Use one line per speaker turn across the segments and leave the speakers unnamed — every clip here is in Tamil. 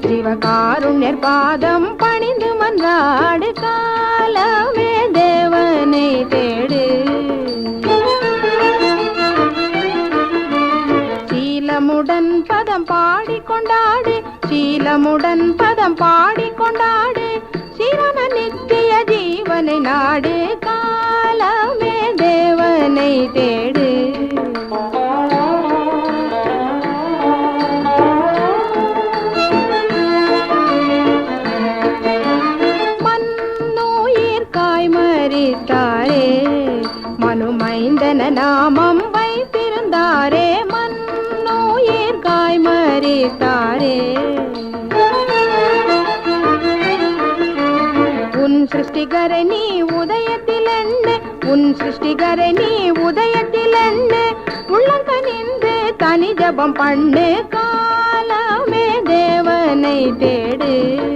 சிவகாருண்யர் பாதம் பணிந்து மன்றாடு. காலமே தேவனை தேடு. சீலமுடன் பதம் பாடி கொண்டாடு. சீலமுடன் பதம் பாடி கொண்டாடு. சிவன நித்திய ஜீவனை நாடு. காலமே தேவனை தேடு. காய் மனுமைந்தன நாமம் வைத்திருந்தாரே. மண்ணுயிர் காய் மறித்தாரே. உன் சிருஷ்டிகரணி உதயத்தில் என்ன உன் சிருஷ்டிகரணி உதயத்தில் என்ன உள்ளங்கனிந்து தனி ஜபம் பண்ணு. காலமே தேவனை தேடு.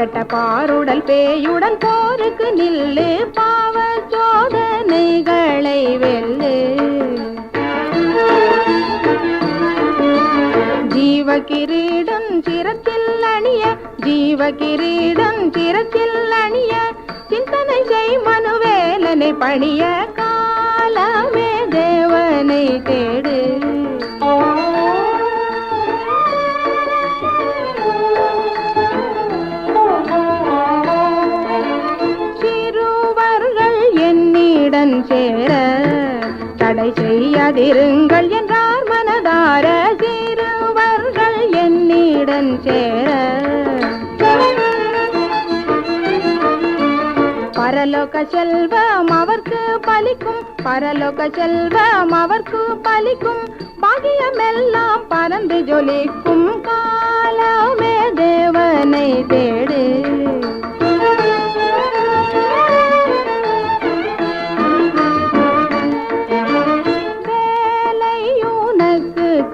கெட்ட பாருடல் பேயுடன் போருக்கு நில்லு பாவ சோதனைகளை வெல்லு. ஜீவ கிரீடம் சிரத்தில் அணிய ஜீவ கிரீடம் சிரத்தில் அணிய சிந்தனை செய் மனுவேலனை பணிய காலமே தேவனை தேடு. தடை செய்யாதிருங்கள் என்றார் மனதார சிறுவர்கள் என்னிடம் சேர. பரலோக செல்வம் அவர்க்கு பலிக்கும் பரலோக செல்வம் அவர்க்கு பலிக்கும் பாகியமெல்லாம் பறந்து ஜொலிக்கும் காலமே தேவனை தேவ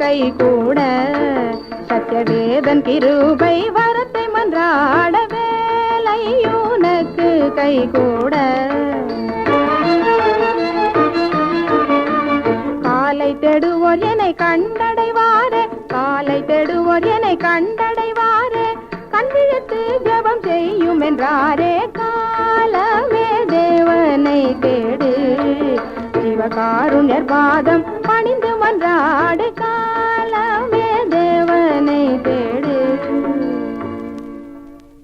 உனக்கு கை கூட சத்தியவேதன் கிருபை வரத்தை மன்றாட வேலையூனக்கு கை கூட. காலை தேடுவோர் என்னை கண்டடைவாரே காலை தேடுவோர் என்னை கண்டடைவாரே கண்விழித்து ஜபம் செய்யும் என்றாரே காலமே தேவனை தேடு. சிவகாருண்யர் பாதம் பணிந்து மன்றார்